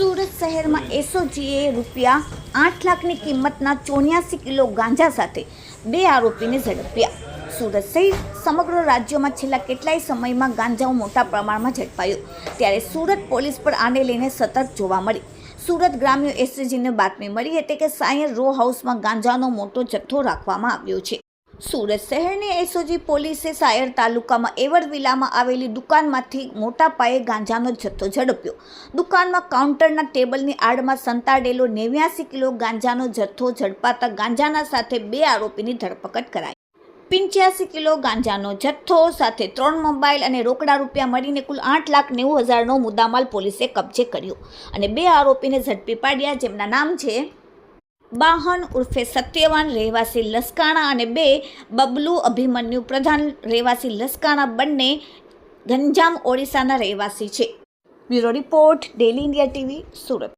સુરત શહેરમાં એસઓજીએ રૂપિયા આઠ લાખની કિંમતના ચોર્યાસી કિલો ગાંજા સાથે બે આરોપીને ઝડપ્યા. સુરત સહિત સમગ્ર રાજ્યમાં છેલ્લા કેટલાય સમયમાં ગાંજાઓ મોટા પ્રમાણમાં ઝડપાયો. ત્યારે સુરત પોલીસ પર આને લઈને સતર્ક જોવા મળી. સુરત ગ્રામ્ય એસઓજીને બાતમી મળી હતી કે સાયર રો હાઉસમાં ગાંજાનો મોટો જથ્થો રાખવામાં આવ્યો છે. સુરત શહેરની એસઓજી પોલીસે સાયર તાલુકામાં એવરવિલામાં આવેલી દુકાનમાંથી મોટા પાયે ગાંજાનો જથ્થો ઝડપ્યો. દુકાનમાં કાઉન્ટરના ટેબલની આડમાં સંતાડેલો નેવ્યાસી કિલો ગાંજાનો જથ્થો ઝડપાતા ગાંજાના સાથે બે આરોપીની ધરપકડ કરાઈ. પિંચ્યાસી કિલો ગાંજાનો જથ્થો સાથે ત્રણ મોબાઈલ અને રોકડા રૂપિયા મળીને કુલ આઠ લાખ નેવું હજારનો મુદ્દામાલ પોલીસે કબજે કર્યો અને બે આરોપીને ઝડપી પાડ્યા, જેમના નામ છે બાહન ઉર્ફે સત્યવાન રહેવાસી લસકાણા અને બે બબલુ અભિમન્યુ પ્રધાન રહેવાસી લસકાણા બંને ગંજામ ઓડિશાના રહેવાસી છે. Bureau report, daily India TV, Surat.